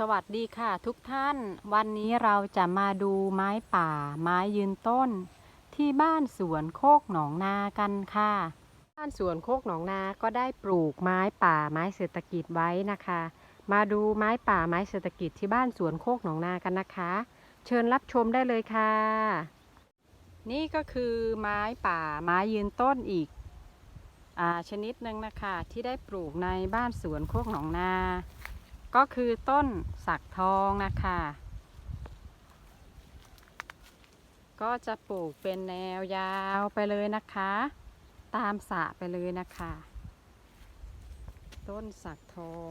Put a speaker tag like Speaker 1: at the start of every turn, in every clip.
Speaker 1: สวัสดีค่ะทุกท่าน วันนี้เราจะมาดูไม้ป่า ไม้ยืนต้น ที่บ้านสวนโคกหนองนากันค่ะ บ้านสวนโคกหนองนาก็ได้ปลูกไม้ป่าไม้เศรษฐกิจไว้นะคะ มาดูไม้ป่าไม้เศรษฐกิจที่บ้านสวนโคกหนองนากันนะคะ เชิญรับชมได้เลยค่ะ นี่ก็คือไม้ป่าไม้ยืนต้นอีกอชนิดหนึ่งนะคะที่ได้ปลูกในบ้านสวนโคกหนองนา ก็คือต้นสักทองนะคะ ก็จะปลูกเป็นแนวยาวไปเลยนะคะ ตามสระไปเลยนะคะ ต้นสักทอง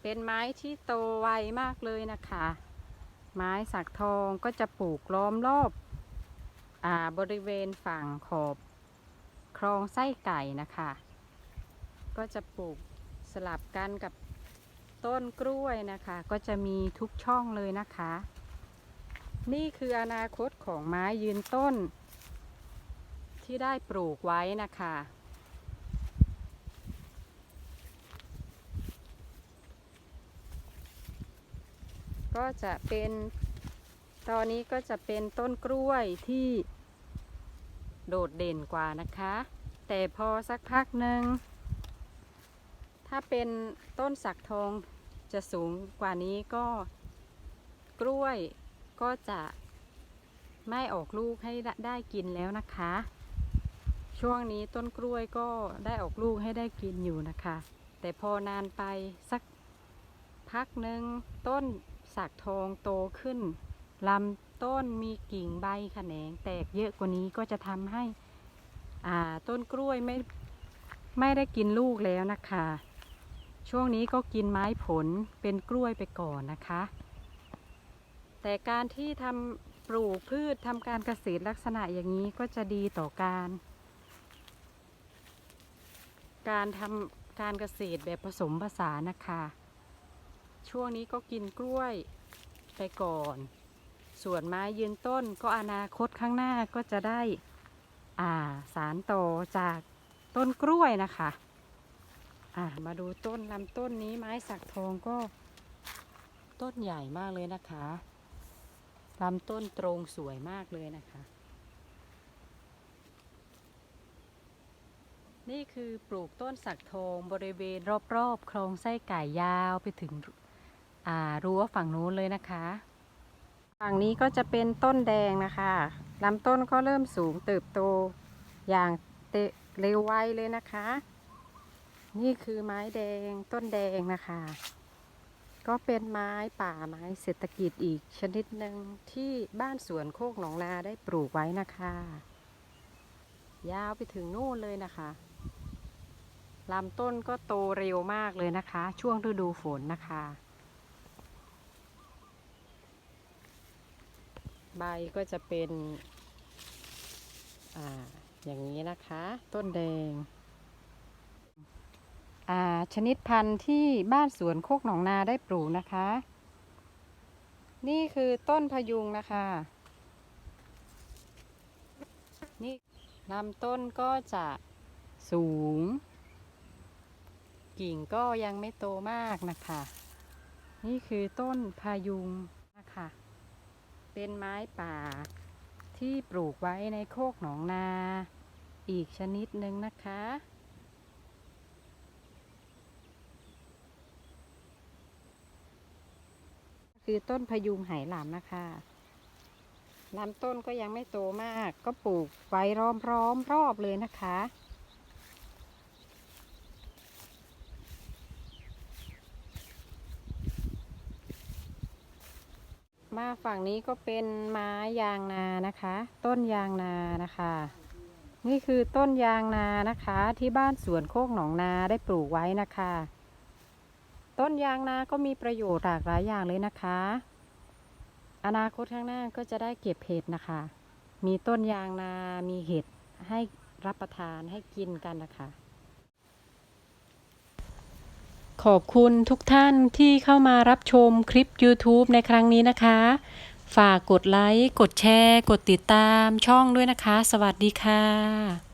Speaker 1: เป็นไม้ที่โตไวมากเลยนะคะ ไม้สักทองก็จะปลูกล้อมรอบอาบริเวณฝั่งขอบ คลองไส้ไก่นะคะ ก็จะปลูกสลับกันกับต้นกล้วยนะคะ ก็จะมีทุกช่องเลยนะคะ นี่คืออนาคตของไม้ยืนต้น ที่ได้ปลูกไว้นะคะก็จะเป็นตอนนี้ก็จะเป็นต้นกล้วยที่ โดดเด่นกว่านะคะ แต่พอสักพักหนึ่งถ้าเป็นต้นสักทองจะสูงกว่านี้ก็กล้วยก็จะไม่ออกลูกให้ได้กินแล้วนะคะ ช่วงนี้ต้นกล้วยก็ได้ออกลูกให้ได้กินอยู่นะคะ แต่พอนานไปสักพักหนึ่งต้นสักทองโตขึ้น ลำต้นมีกิ่งใบแขนงแตกเยอะกว่านี้ก็จะทำให้อ่าต้นกล้วยไม่ไม่ได้กินลูกแล้วนะคะ ช่วงนี้ก็กินไม้ผลเป็นกล้วยไปก่อนนะคะ แต่การที่ทำปลูกพืชทำการเกษตรลักษณะอย่างนี้ก็จะดีต่อการ การทำการเกษตรแบบผสมผสานนะคะ ช่วงนี้ก็กินกล้วยไปก่อน ส่วนไม้ยืนต้นก็อนาคตข้างหน้าก็จะได้อ่าสารต่อจากต้นกล้วยนะคะอ่ามาดูต้นลำต้นนี้ไม้สักทองก็ต้นใหญ่มากเลยนะคะลำต้นตรงสวยมากเลยนะคะ นี่คือปลูกต้นสักทองบริเวณรอบๆคลองไส้ไก่ยาวไปถึงรั้วฝั่งนู้นเลยนะคะ ฝั่งนี้ก็จะเป็นต้นแดงนะคะลำต้นก็เริ่มสูงเติบโตอย่างเตะเร็วไวเลยนะคะ นี่คือไม้แดงต้นแดงนะคะ ก็เป็นไม้ป่าไม้เศรษฐกิจอีกชนิดหนึ่งที่บ้านสวนโคกหนองนาได้ปลูกไว้นะคะ ยาวไปถึงนู่นเลยนะคะลำต้นก็โตเร็วมากเลยนะคะ ช่วงฤดูฝนนะคะ ใบก็จะเป็นอ่าอย่างนี้นะคะ ต้นแดงอ่าชนิดพันธุ์ที่บ้านสวนโคกหนองนาได้ปลูกนะคะ นี่คือต้นพยุงนะคะ นี่ลำต้นก็จะสูง กิ่งก็ยังไม่โตมากนะคะ นี่คือต้นพายุง เป็นไม้ป่า ที่ปลูกไว้ในโคกหนองนา อีกชนิดหนึ่งนะคะ คือต้นพยุงไหหลามนะคะลำต้นก็ยังไม่โตมาก ก็ปลูกไว้ร้อมๆรรอบเลยนะคะ มาฝั่งนี้ก็เป็นไม้ยางนานะคะ ต้นยางนานะคะ นี่คือต้นยางนานะคะที่บ้านสวนโคกหนองนาได้ปลูกไว้นะคะ ต้นยางนาก็มีประโยชน์หลากหลายอย่างเลยนะคะ อนาคตข้างหน้าก็จะได้เก็บเห็ดนะคะ มีต้นยางนา มีเห็ดให้รับประทานให้กินกันนะคะ ขอบคุณทุกท่านที่เข้ามารับชมคลิป YouTube ในครั้งนี้นะคะ ฝากกดไลค์ กดแชร์ กดติดตามช่องด้วยนะคะ สวัสดีค่ะ